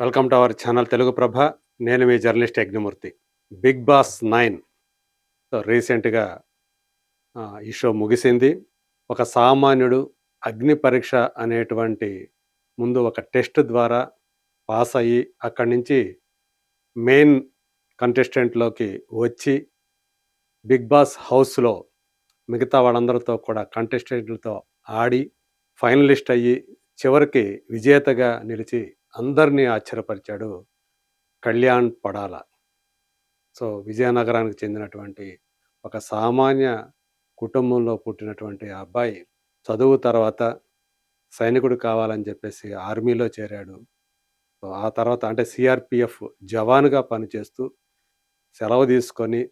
Welcome to our channel Telugu Prabha. నేను మీ journalist Yagnamurthy. Bigg Boss nine. So రీసెంట్గా ఈ show ముగిసింది. ఒక సామాన్యుడు అగ్ని పరీక్ష అనేటువంటి ముందు ఒక టెస్ట్ ద్వారా పాస్ అయ్యి అక్కడి నుంచి మెయిన్ కంటెస్టెంట్లోకి వచ్చి బిగ్ బాస్ హౌస్లో మిగతా వాళ్ళందరితో కూడా కంటెస్టెంట్లతో ఆడి ఫైనలిస్ట్ అయ్యి చివరికి విజేతగా నిలిచి అందరినీ ఆశ్చర్యపరిచాడు కళ్యాణ్ పడాల. సో విజయనగరానికి చెందినటువంటి ఒక సామాన్య కుటుంబంలో పుట్టినటువంటి ఆ అబ్బాయి చదువు తర్వాత సైనికుడు కావాలని చెప్పేసి ఆర్మీలో చేరాడు. ఆ తర్వాత అంటే సిఆర్పిఎఫ్ జవాన్గా పనిచేస్తూ సెలవు తీసుకొని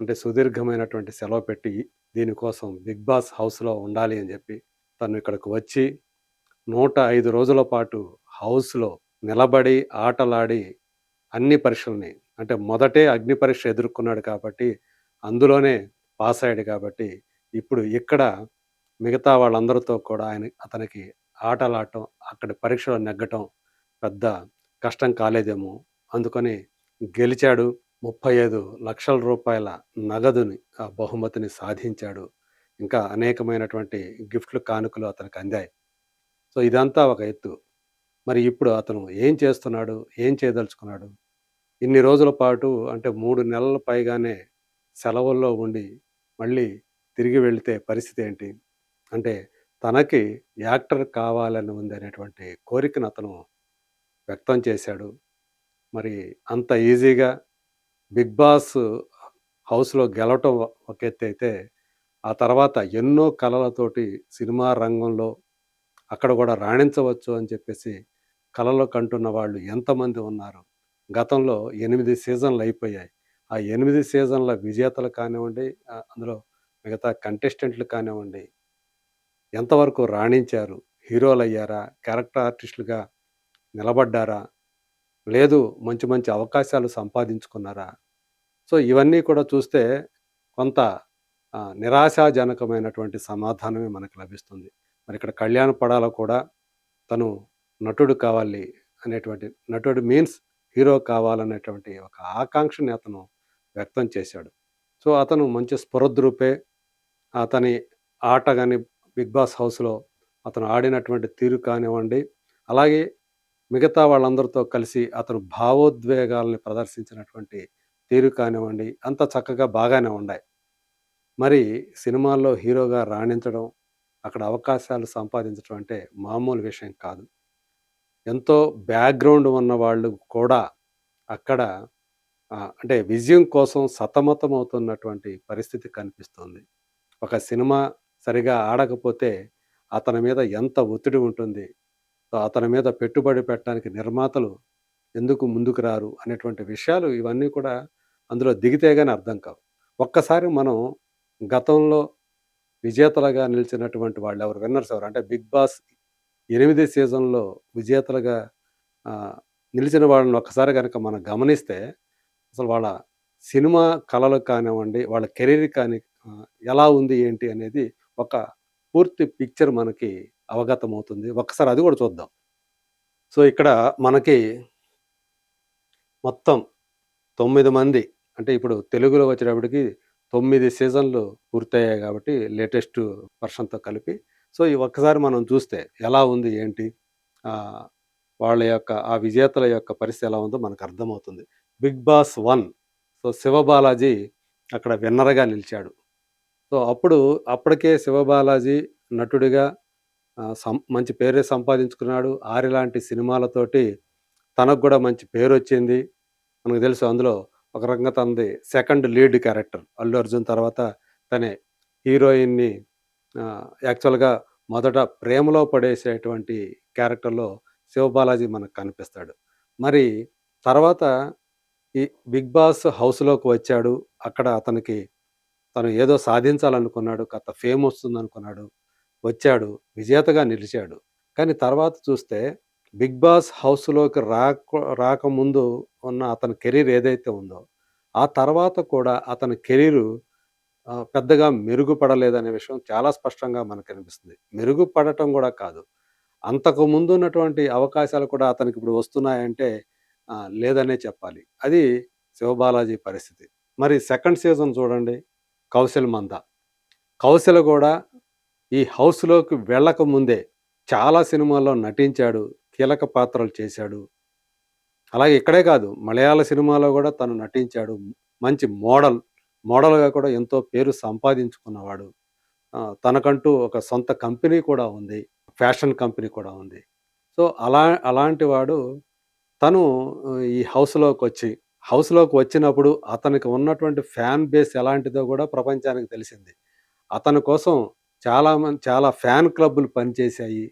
అంటే సుదీర్ఘమైనటువంటి సెలవు పెట్టి దీనికోసం బిగ్ బాస్ హౌస్లో ఉండాలి అని చెప్పి తను ఇక్కడికి వచ్చి నూట ఐదు రోజుల పాటు హౌస్లో నిలబడి ఆటలాడి అన్ని పరీక్షల్ని అంటే మొదటే అగ్ని పరీక్ష ఎదుర్కొన్నాడు కాబట్టి అందులోనే పాస్ అయ్యాడు కాబట్టి ఇప్పుడు ఇక్కడ మిగతా వాళ్ళందరితో కూడా ఆయన అతనికి ఆటలాడటం అక్కడి పరీక్షలో నెగ్గటం పెద్ద కష్టం కాలేదేమో. అందుకని గెలిచాడు ముప్పై ఐదు లక్షల రూపాయల నగదుని ఆ బహుమతిని సాధించాడు. ఇంకా అనేకమైనటువంటి గిఫ్ట్లు కానుకలు అతనికి అందాయి. సో ఇదంతా ఒక ఎత్తు. మరి ఇప్పుడు అతను ఏం చేస్తున్నాడు? ఏం చేయదలుచుకున్నాడు? ఇన్ని రోజుల పాటు అంటే మూడు నెలల పైగానే సెలవుల్లో ఉండి మళ్ళీ తిరిగి వెళితే పరిస్థితి ఏంటి? అంటే తనకి యాక్టర్ కావాలని ఉంది అనేటువంటి కోరికను అతను వ్యక్తం చేశాడు. మరి అంత ఈజీగా బిగ్ బాస్ హౌస్లో గెలవటం ఒక ఎత్తు అయితే ఆ తర్వాత ఎన్నో కళలతోటి సినిమా రంగంలో అక్కడ కూడా రాణించవచ్చు అని చెప్పేసి కలలో కంటున్న వాళ్ళు ఎంతమంది ఉన్నారు? గతంలో ఎనిమిది సీజన్లు అయిపోయాయి. ఆ ఎనిమిది సీజన్ల విజేతలు కానివ్వండి అందులో మిగతా కంటెస్టెంట్లు కానివ్వండి ఎంతవరకు రాణించారు? హీరోలు అయ్యారా క్యారెక్టర్ ఆర్టిస్టులుగా నిలబడ్డారా? లేదు మంచి మంచి అవకాశాలు సంపాదించుకున్నారా? సో ఇవన్నీ కూడా చూస్తే కొంత నిరాశాజనకమైనటువంటి సమాధానమే మనకు లభిస్తుంది. మరి ఇక్కడ కళ్యాణ పడాల కూడా తను నటుడు కావాలి అనేటువంటి నటుడు మీన్స్ హీరో కావాలనేటువంటి ఒక ఆకాంక్షని అతను వ్యక్తం చేశాడు. సో అతను మంచి స్ఫురద్రూపే అతని ఆట కానీ బిగ్ బాస్ హౌస్లో అతను ఆడినటువంటి తీరు కానివ్వండి అలాగే మిగతా వాళ్ళందరితో కలిసి అతను భావోద్వేగాల్ని ప్రదర్శించినటువంటి తీరు కానివ్వండి అంత చక్కగా బాగానే ఉన్నాయి. మరి సినిమాల్లో హీరోగా రాణించడం అక్కడ అవకాశాలు సంపాదించడం అంటే మామూలు విషయం కాదు. ఎంతో బ్యాక్గ్రౌండ్ ఉన్న వాళ్ళు కూడా అక్కడ అంటే విజయం కోసం సతమతం అవుతున్నటువంటి పరిస్థితి కనిపిస్తుంది. ఒక సినిమా సరిగా ఆడకపోతే అతని మీద ఎంత ఒత్తిడి ఉంటుంది? సో అతని మీద పెట్టుబడి పెట్టడానికి నిర్మాతలు ఎందుకు ముందుకు రారు? అనేటువంటి విషయాలు ఇవన్నీ కూడా అందులో దిగితే కానీ అర్థం కావు. ఒక్కసారి మనం గతంలో విజేతలుగా నిలిచినటువంటి వాళ్ళు ఎవరు? విన్నర్స్ ఎవరు? అంటే బిగ్ బాస్ ఎనిమిది సీజన్లో విజేతలుగా నిలిచిన వాళ్ళని ఒక్కసారి కనుక మనం గమనిస్తే అసలు వాళ్ళ సినిమా కళలు కానివ్వండి వాళ్ళ కెరీర్ కానీ ఎలా ఉంది ఏంటి అనేది ఒక పూర్తి పిక్చర్ మనకి అవగతం అవుతుంది ఒక్కసారి అది కూడా చూద్దాం. సో ఇక్కడ మనకి మొత్తం తొమ్మిది మంది అంటే ఇప్పుడు తెలుగులో వచ్చేటప్పటికి తొమ్మిది సీజన్లు పూర్తయ్యాయి కాబట్టి లేటెస్ట్ వర్షన్తో కలిపి సో ఈ ఒక్కసారి మనం చూస్తే ఎలా ఉంది ఏంటి? వాళ్ళ యొక్క ఆ విజేతల యొక్క పరిస్థితి ఎలా ఉందో మనకు అర్థమవుతుంది. Bigg Boss one. So Sivabalaji అక్కడ విన్నర్గా నిలిచాడు. సో అప్పుడు అప్పటికే శివబాలాజీ నటుడిగా సం మంచి పేరే సంపాదించుకున్నాడు. ఆరి లాంటి సినిమాలతోటి తనకు కూడా మంచి పేరు వచ్చింది మనకు తెలుసు అందులో ఒక రకంగా తనది second lead character. Allu Arjun తర్వాత తనే హీరోయిన్ని యాక్చువల్గా మొదట ప్రేమలో పడేసేటువంటి క్యారెక్టర్లో శివబాలాజీ మనకు కనిపిస్తాడు. మరి తర్వాత ఈ బిగ్ బాస్ హౌస్లోకి వచ్చాడు. అక్కడ అతనికి తను ఏదో సాధించాలనుకున్నాడు. కథ ఫేమ్ వస్తుంది అనుకున్నాడు వచ్చాడు. విజేతగా నిలిచాడు. కానీ తర్వాత చూస్తే బిగ్ బాస్ హౌస్లోకి రాక రాకముందు ఉన్న అతని కెరీర్ ఏదైతే ఉందో ఆ తర్వాత కూడా అతని కెరీరు పెద్దగా మెరుగుపడలేదనే విషయం చాలా స్పష్టంగా మనకు అనిపిస్తుంది మెరుగుపడటం కూడా కాదు. అంతకు ముందు ఉన్నటువంటి అవకాశాలు కూడా అతనికి ఇప్పుడు వస్తున్నాయంటే లేదనే చెప్పాలి. అది శివబాలాజీ పరిస్థితి. మరి సెకండ్ సీజన్ చూడండి. కౌశల్ మంద. కౌశల్ కూడా ఈ హౌస్లోకి వెళ్ళక ముందే చాలా సినిమాల్లో నటించాడు కీలక పాత్రలు చేశాడు. అలాగే ఇక్కడే కాదు మలయాళ సినిమాలో కూడా తను నటించాడు. మంచి మోడల్. మోడల్గా కూడా ఎంతో పేరు సంపాదించుకున్నవాడు. తనకంటూ ఒక సొంత కంపెనీ కూడా ఉంది. ఫ్యాషన్ కంపెనీ కూడా ఉంది. సో అలా అలాంటి వాడు తను ఈ హౌస్లోకి వచ్చి హౌస్లోకి వచ్చినప్పుడు అతనికి ఉన్నటువంటి ఫ్యాన్ బేస్ ఎలాంటిదో కూడా ప్రపంచానికి తెలిసింది. అతని కోసం చాలా మంది చాలా ఫ్యాన్ క్లబ్బులు పనిచేశాయి.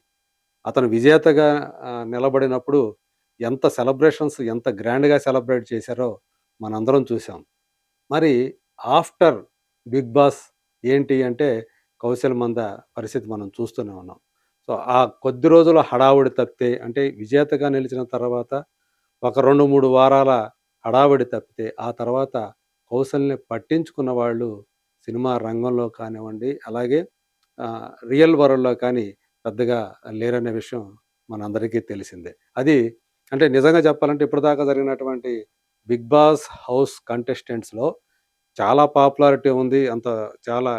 అతను విజేతగా నిలబడినప్పుడు ఎంత సెలబ్రేషన్స్ ఎంత గ్రాండ్గా సెలబ్రేట్ చేశారో మనందరం చూసాం మరి ఆఫ్టర్ బిగ్ బాస్ ఏంటి అంటే కౌశల్ మంద పరిస్థితి మనం చూస్తూనే ఉన్నాం. సో ఆ కొద్ది రోజుల హడావుడి తప్పితే అంటే విజేతగా నిలిచిన తర్వాత ఒక రెండు మూడు వారాల హడావుడి తప్పితే ఆ తర్వాత కౌశల్ని పట్టించుకున్న వాళ్ళు సినిమా రంగంలో కానివ్వండి అలాగే రియల్ వరల్డ్లో కానీ పెద్దగా లేరనే విషయం మనందరికీ తెలిసిందే. అది అంటే నిజంగా చెప్పాలంటే ఇప్పటిదాకా జరిగినటువంటి బిగ్ బాస్ హౌస్ కంటెస్టెంట్స్లో చాలా పాపులారిటీ ఉంది. అంత చాలా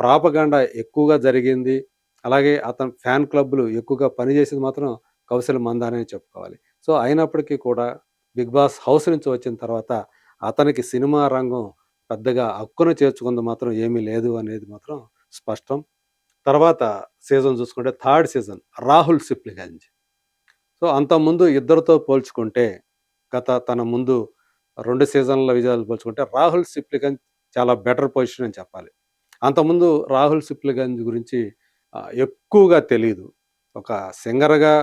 ప్రాపగండ ఎక్కువగా జరిగింది. అలాగే అతను ఫ్యాన్ క్లబ్లు ఎక్కువగా పనిచేసేది మాత్రం కౌశల్ మందానే చెప్పుకోవాలి. సో అయినప్పటికీ కూడా బిగ్ బాస్ హౌస్ నుంచి వచ్చిన తర్వాత అతనికి సినిమా రంగం పెద్దగా హక్కును చేర్చుకుంది మాత్రం ఏమీ లేదు అనేది మాత్రం స్పష్టం. తర్వాత సీజన్ చూసుకుంటే third season Rahul Sipligunj. So అంతకుముందు ఇద్దరితో పోల్చుకుంటే గత తన ముందు రెండు సీజన్ల విజయాలు పోల్చుకుంటే రాహుల్ సిప్లిగంజ్ చాలా బెటర్ పొజిషన్ అని చెప్పాలి. అంతకుముందు రాహుల్ సిప్లిగంజ్ గురించి ఎక్కువగా తెలియదు ఒక సింగర్గా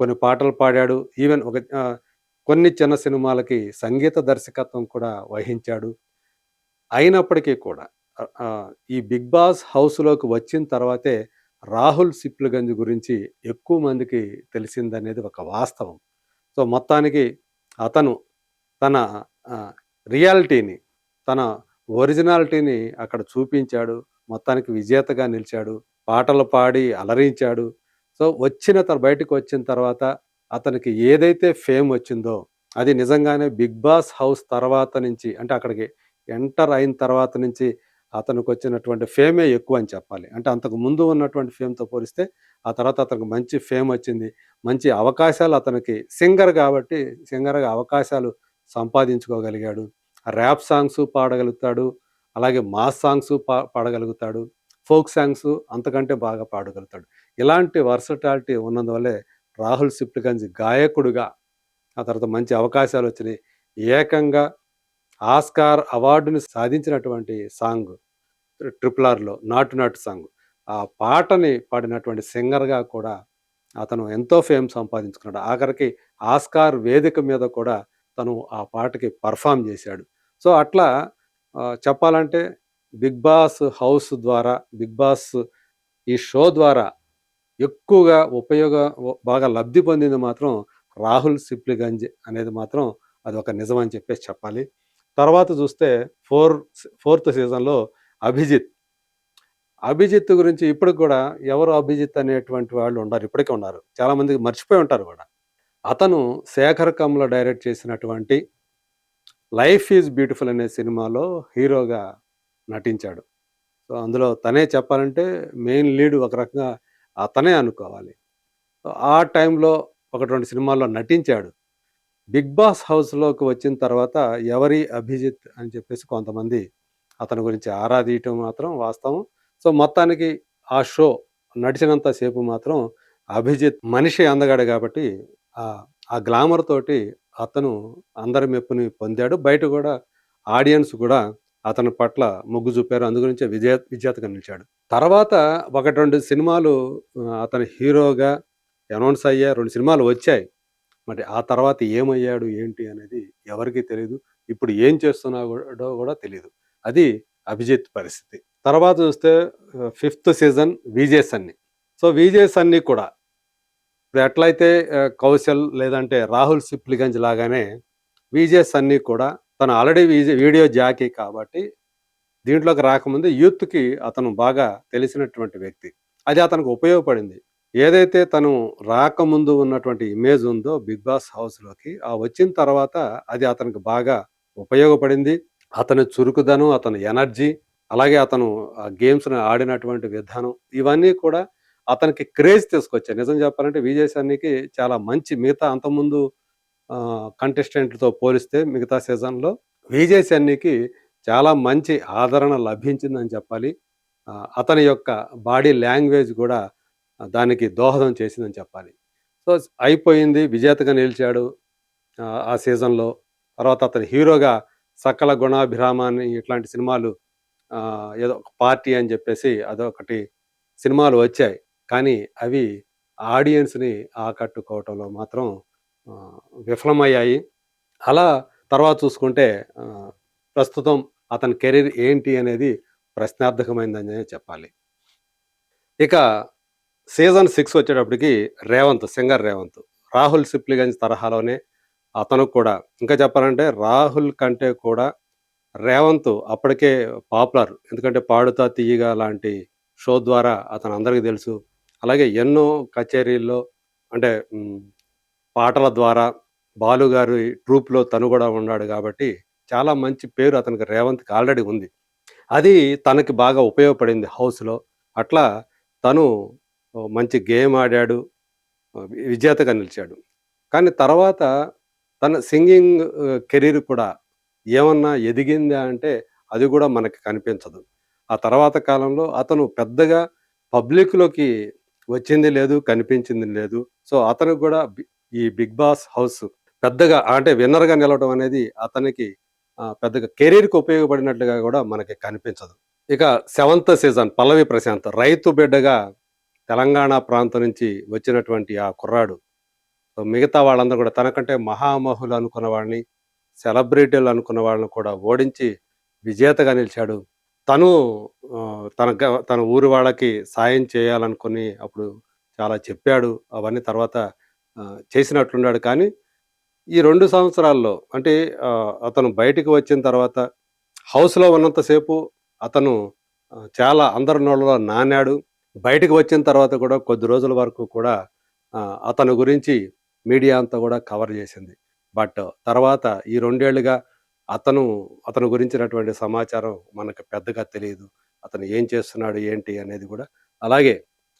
కొన్ని పాటలు పాడాడు. ఈవెన్ ఒక కొన్ని చిన్న సినిమాలకి సంగీత దర్శకత్వం కూడా వహించాడు. అయినప్పటికీ కూడా ఈ బిగ్ బాస్ హౌస్లోకి వచ్చిన తర్వాతే రాహుల్ సిప్లిగంజ్ గురించి ఎక్కువ మందికి తెలిసిందనేది ఒక వాస్తవం. సో మొత్తానికి అతను తన రియాలిటీని తన ఒరిజినాలిటీని అక్కడ చూపించాడు. మొత్తానికి విజేతగా నిలిచాడు. పాటలు పాడి అలరించాడు. సో వచ్చిన తన బయటకు వచ్చిన తర్వాత అతనికి ఏదైతే ఫేమ్ వచ్చిందో అది నిజంగానే బిగ్ బాస్ హౌస్ తర్వాత నుంచి అంటే అక్కడికి ఎంటర్ అయిన తర్వాత నుంచి అతనికి వచ్చినటువంటి ఫేమే ఎక్కువ అని చెప్పాలి. అంటే అంతకు ముందు ఉన్నటువంటి ఫేమ్తో పోలిస్తే ఆ తర్వాత అతనికి మంచి ఫేమ్ వచ్చింది. మంచి అవకాశాలు అతనికి సింగర్ కాబట్టి సింగర్గా అవకాశాలు సంపాదించుకోగలిగాడు. Rap songs పాడగలుగుతాడు. అలాగే మాస్ సాంగ్స్ పా పాడగలుగుతాడు. ఫోక్ సాంగ్స్ అంతకంటే బాగా పాడగలుగుతాడు. ఇలాంటి వర్సటాలిటీ ఉన్నందువల్లే రాహుల్ సిప్లిగంజ్ గాయకుడుగా ఆ తర్వాత మంచి అవకాశాలు వచ్చినాయి. ఏకంగా ఆస్కార్ అవార్డుని సాధించినటువంటి సాంగ్ ట్రిపుల్ ఆర్లో నాటు నాటు సాంగ్. ఆ పాటని పాడినటువంటి సింగర్గా కూడా అతను ఎంతో ఫేమ్ సంపాదించుకున్నాడు. ఆఖరికి ఆస్కార్ వేదిక మీద కూడా తను ఆ పాటకి పర్ఫామ్ చేశాడు. సో అట్లా చెప్పాలంటే బిగ్ బాస్ హౌస్ ద్వారా బిగ్ బాస్ ఈ షో ద్వారా ఎక్కువగా ఉపయోగ బాగా లబ్ధి పొందింది మాత్రం రాహుల్ సిప్లిగంజ్ అనేది మాత్రం అది ఒక నిజం అని చెప్పేసి చెప్పాలి. తర్వాత చూస్తే ఫోర్ ఫోర్త్ సీజన్లో అభిజిత్. అభిజిత్ గురించి ఇప్పటికి కూడా ఎవరు అభిజిత్ అనేటువంటి వాళ్ళు ఉన్నారు ఇప్పటికే ఉన్నారు. చాలామందికి మర్చిపోయి ఉంటారు కూడా. అతను శేఖర్ కమ్ల డైరెక్ట్ చేసినటువంటి లైఫ్ ఈజ్ బ్యూటిఫుల్ అనే సినిమాలో హీరోగా నటించాడు. సో అందులో తనే చెప్పాలంటే మెయిన్ లీడ్ ఒక రకంగా అతనే అనుకోవాలి. ఆ టైంలో ఒకటి రెండు సినిమాల్లో నటించాడు. బిగ్ బాస్ హౌస్లోకి వచ్చిన తర్వాత ఎవరి అభిజిత్ అని చెప్పేసి కొంతమంది అతని గురించి ఆరాధీయటం మాత్రం వాస్తవం. సో మొత్తానికి ఆ షో నడిచినంత సేపు మాత్రం అభిజిత్ మనిషి అందగాడు కాబట్టి ఆ గ్లామర్ తోటి అతను అందరి మెప్పుని పొందాడు. బయట కూడా ఆడియన్స్ కూడా అతని పట్ల మొగ్గు చూపారు. అందుగురించి విజయ విజేతగా నిలిచాడు. తర్వాత ఒకటి రెండు సినిమాలు అతని హీరోగా అనౌన్స్ అయ్యా రెండు సినిమాలు వచ్చాయి. మరి ఆ తర్వాత ఏమయ్యాడు ఏంటి అనేది ఎవరికీ తెలియదు ఇప్పుడు ఏం చేస్తున్నాడో కూడా తెలియదు అది అభిజిత్ పరిస్థితి. తర్వాత చూస్తే fifth season Vijay Sunny. So Vijay Sunny కూడా ఇప్పుడు ఎట్లయితే కౌశల్ లేదంటే రాహుల్ సిప్లిగంజ్ లాగానే విజే సన్ని కూడా తను ఆల్రెడీ విజే వీడియో జాకీ కాబట్టి దీంట్లోకి రాకముందు యూత్కి అతను బాగా తెలిసినటువంటి వ్యక్తి అది అతనికి ఉపయోగపడింది ఏదైతే తను రాకముందు ఉన్నటువంటి ఇమేజ్ ఉందో 'బిగ్ బాస్' హౌస్‌లోకి ఆ వచ్చిన తర్వాత అది అతనికి బాగా ఉపయోగపడింది. అతని చురుకుదనం, అతని ఎనర్జీ అలాగే అతను ఆ గేమ్స్‌ని ఆడినటువంటి విధానం ఇవన్నీ కూడా అతనికి క్రేజ్ తీసుకొచ్చాయి. నిజం చెప్పాలంటే విజయ సన్నికి చాలా మంచి మిగతా అంతకుముందు కంటెస్టెంట్తో పోలిస్తే మిగతా సీజన్‌లో విజయ్ సన్నికి చాలా మంచి ఆదరణ లభించిందని చెప్పాలి. అతని యొక్క బాడీ లాంగ్వేజ్ కూడా దానికి దోహదం చేసిందని చెప్పాలి. సో, అయిపోయింది విజేతగా నిలిచాడు ఆ సీజన్‌లో. తర్వాత అతను హీరోగా 'సకల గుణాభిరామాన్ని ఇట్లాంటి సినిమాలు ఏదో ఒక పార్టీ అని చెప్పేసి అదొకటి సినిమాలు వచ్చాయి. కానీ అవి ఆడియన్స్‌ని ఆకట్టుకోవటంలో మాత్రం విఫలమయ్యాయి. అలా తర్వాత చూసుకుంటే ప్రస్తుతం అతని కెరీర్ ఏంటి అనేది ప్రశ్నార్థకమైందని చెప్పాలి. ఇక సీజన్ సిక్స్ వచ్చేటప్పటికి రేవంత్, సింగర్ రేవంత్. రాహుల్ సిప్లిగంజ్ తరహాలోనే అతను కూడా ఇంకా చెప్పాలంటే రాహుల్ కంటే కూడా రేవంత్ అప్పటికే పాపులర్. ఎందుకంటే 'పాడుతా తీయగా' లాంటి షో ద్వారా అతను అందరికీ తెలుసు. అలాగే ఎన్నో కచేరీల్లో అంటే పాటల ద్వారా బాలుగారి ట్రూప్‌లో తను కూడా ఉన్నాడు కాబట్టి చాలా మంచి పేరు అతనికి రేవంత్‌కి ఆల్రెడీ ఉంది. అది తనకి బాగా ఉపయోగపడింది హౌస్‌లో. అట్లా తను మంచి గేమ్ ఆడాడు. విజేతగా నిలిచాడు. కానీ తర్వాత తన సింగింగ్ కెరీర్ కూడా ఏమన్నా ఎదిగిందా అంటే అది కూడా మనకి కనిపించదు. ఆ తర్వాత కాలంలో అతను పెద్దగా పబ్లిక్‌లోకి వచ్చింది లేదు, కనిపించింది లేదు. సో, అతనికి కూడా ఈ 'బిగ్ బాస్' హౌస్ పెద్దగా అంటే విన్నర్‌గా నిలవడం అనేది అతనికి పెద్దగా కెరీర్‌కి ఉపయోగపడినట్లుగా కూడా మనకి కనిపించదు. ఇక సెవెంత్ సీజన్ 'పల్లవి ప్రశాంత్' రైతు బిడ్డగా తెలంగాణ ప్రాంతం నుంచి వచ్చినటువంటి ఆ కుర్రాడు. సో, మిగతా వాళ్ళందరూ కూడా తనకంటే మహామహులు అనుకున్న వాళ్ళని, సెలబ్రిటీలు అనుకున్న వాళ్ళని కూడా ఓడించి విజేతగా నిలిచాడు. తను తన గ తన ఊరి వాళ్ళకి సాయం చేయాలనుకుని అప్పుడు చాలా చెప్పాడు. అవన్నీ తర్వాత చేసినట్లున్నాడు. కానీ ఈ రెండు సంవత్సరాల్లో అంటే అతను బయటికి వచ్చిన తర్వాత హౌస్‌లో ఉన్నంతసేపు అతను చాలా అందరి నోళ్ళలో నానాడు. బయటికి వచ్చిన తర్వాత కూడా కొద్ది రోజుల వరకు కూడా అతని గురించి మీడియా అంతా కూడా కవర్ చేసింది. బట్ తర్వాత ఈ రెండేళ్ళుగా అతను అతను గురించినటువంటి సమాచారం మనకు పెద్దగా తెలియదు అతను ఏం చేస్తున్నాడు, ఏంటి అనేది కూడా అలాగే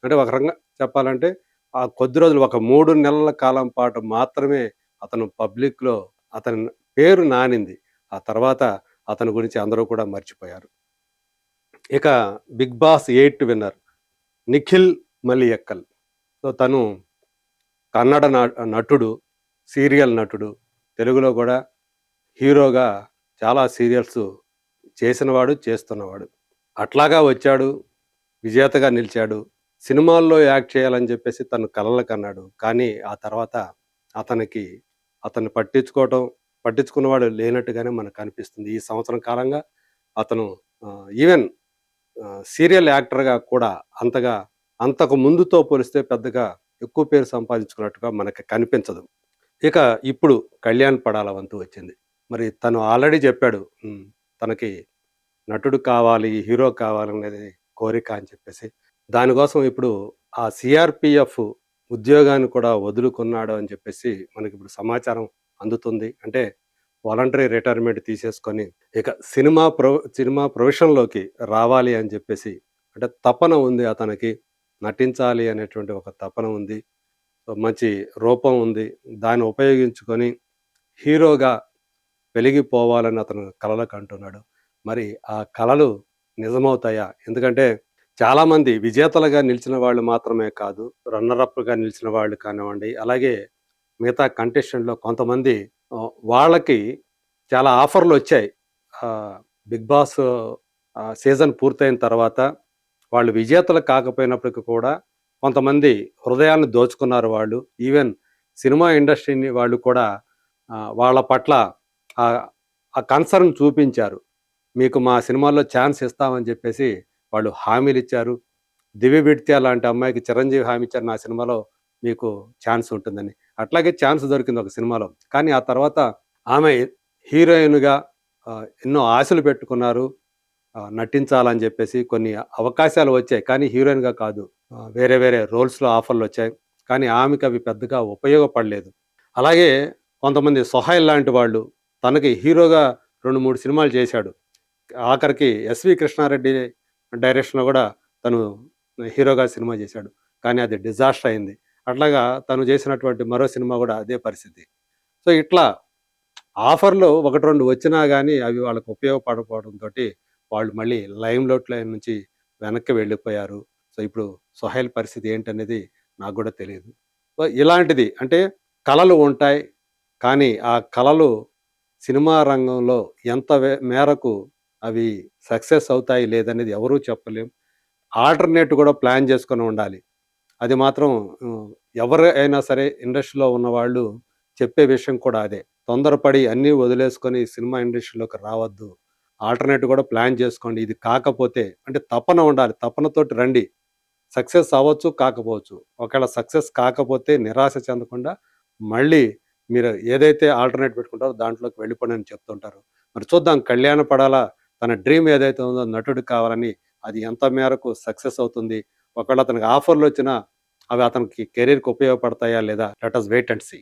అంటే ఒక రకంగా చెప్పాలంటే ఆ కొద్ది రోజులు ఒక మూడు నెలల కాలం పాటు మాత్రమే అతను పబ్లిక్‌లో అతని పేరు నానింది. ఆ తర్వాత అతని గురించి అందరూ కూడా మర్చిపోయారు. ఇక 'Bigg Boss eight winner Nikhil Maliyakkal. So, తను కన్నడ నటుడు, సీరియల్ నటుడు. తెలుగులో కూడా హీరోగా చాలా సీరియల్స్ చేసినవాడు, చేస్తున్నవాడు. అట్లాగా వచ్చాడు. విజేతగా నిలిచాడు. సినిమాల్లో యాక్ట్ చేయాలని చెప్పేసి తను కలలు కన్నాడు. కానీ ఆ తర్వాత అతనికి అతన్ని పట్టించుకోవటం, పట్టించుకున్నవాడు లేనట్టుగానే మనకు కనిపిస్తుంది. ఈ సంవత్సరం కాలంగా అతను ఈవెన్ సీరియల్ యాక్టర్‌గా కూడా అంతగా అంతకు ముందుతో పోలిస్తే పెద్దగా ఎక్కువ పేరు సంపాదించుకున్నట్టుగా మనకి కనిపించదు. ఇక ఇప్పుడు కళ్యాణ్ పడాల వంతు వచ్చింది. మరి తను ఆల్రెడీ చెప్పాడు. తనకి నటుడు కావాలి, హీరో కావాలనేది కోరిక అని చెప్పేసి. దానికోసం ఇప్పుడు ఆ సిఆర్పిఎఫ్ ఉద్యోగాన్ని కూడా వదులుకున్నాడు అని చెప్పేసి మనకిప్పుడు సమాచారం అందుతుంది. అంటే వాలంటరీ రిటైర్మెంట్ తీసేసుకొని ఇక సినిమా ప్రొ సినిమా ప్రొఫెషన్‌లోకి రావాలి అని చెప్పేసి అంటే తపన ఉంది అతనికి. నటించాలి అనేటువంటి ఒక తపన ఉంది. మంచి రూపం ఉంది. దాన్ని ఉపయోగించుకొని హీరోగా వెలిగిపోవాలని అతను కళలకు అంటున్నాడు మరి ఆ కళలు నిజమవుతాయా? ఎందుకంటే చాలామంది విజేతలుగా నిలిచిన వాళ్ళు మాత్రమే కాదు, రన్నర్ అప్‌గా నిలిచిన వాళ్ళు కానివ్వండి, అలాగే మిగతా కంటెస్టెంట్‌లో కొంతమంది వాళ్ళకి చాలా ఆఫర్లు వచ్చాయి 'బిగ్ బాస్' సీజన్ పూర్తయిన తర్వాత వాళ్ళు విజేతలు కాకపోయినప్పటికి కూడా కొంతమంది హృదయాన్ని దోచుకున్నారు వాళ్ళు. ఈవెన్ సినిమా ఇండస్ట్రీని వాళ్ళు కూడా వాళ్ళ పట్ల ఆ కన్సర్న్ చూపించారు. మీకు మా సినిమాల్లో ఛాన్స్ ఇస్తామని చెప్పేసి వాళ్ళు హామీలు ఇచ్చారు 'దివ్య విడ్త్య' లాంటి అమ్మాయికి చిరంజీవి హామీ ఇచ్చారు. నా సినిమాలో మీకు ఛాన్స్ ఉంటుందని. అట్లాగే ఛాన్స్ దొరికింది ఒక సినిమాలో. కానీ ఆ తర్వాత ఆమె హీరోయిన్‌గా ఎన్నో ఆశలు పెట్టుకున్నారు. నటించాలని చెప్పేసి కొన్ని అవకాశాలు వచ్చాయి కానీ హీరోయిన్గా కాదు వేరే వేరే రోల్స్లో ఆఫర్లు వచ్చాయి కానీ ఆమెకు అవి పెద్దగా ఉపయోగపడలేదు అలాగే కొంతమంది సొహైల్ లాంటి వాళ్ళు తనకి హీరోగా రెండు మూడు సినిమాలు చేశాడు. ఆఖరికి ఎస్వి కృష్ణారెడ్డి డైరెక్షన్లో కూడా తను హీరోగా సినిమా చేశాడు. కానీ అది డిజాస్టర్ అయింది. అట్లాగా తను చేసినటువంటి మరో సినిమా కూడా అదే పరిస్థితి. సో ఇట్లా ఆఫర్లు ఒకటి రెండు వచ్చినా కానీ అవి వాళ్ళకు ఉపయోగపడకపోవడంతో వాళ్ళు మళ్ళీ లైమ్ లోట్ లైన్ నుంచి వెనక్కి వెళ్ళిపోయారు. సో ఇప్పుడు సొహైల్ పరిస్థితి ఏంటనేది నాకు కూడా తెలియదు. సో ఇలాంటిది అంటే కళలు ఉంటాయి. కానీ ఆ కళలు సినిమా రంగంలో ఎంత వే- మేరకు అవి సక్సెస్ అవుతాయి లేదనేది ఎవరూ చెప్పలేం. ఆల్టర్నేట్ కూడా ప్లాన్ చేసుకొని ఉండాలి. అది మాత్రం ఎవరు అయినా సరే ఇండస్ట్రీలో ఉన్న వాళ్ళు చెప్పే విషయం కూడా అదే. తొందరపడి అన్నీ వదిలేసుకొని సినిమా ఇండస్ట్రీలోకి రావద్దు. ఆల్టర్నేట్ కూడా ప్లాన్ చేసుకోండి. ఇది కాకపోతే అంటే తపన ఉండాలి. తపనతోటి రండి. సక్సెస్ అవ్వచ్చు కాకపోవచ్చు. ఒకవేళ సక్సెస్ కాకపోతే నిరాశ చెందకుండా మళ్ళీ మీరు ఏదైతే ఆల్టర్నేట్ పెట్టుకుంటారో దాంట్లోకి వెళ్ళిపోండి అని చెప్తుంటారు. మరి చూద్దాం కళ్యాణ పడాలా తన డ్రీమ్ ఏదైతే ఉందో నటుడు కావాలని అది ఎంత మేరకు సక్సెస్ అవుతుంది? ఒకవేళ అతనికి ఆఫర్లు వచ్చినా అవి అతనికి కెరీర్కి ఉపయోగపడతాయా లేదా? Let us wait and see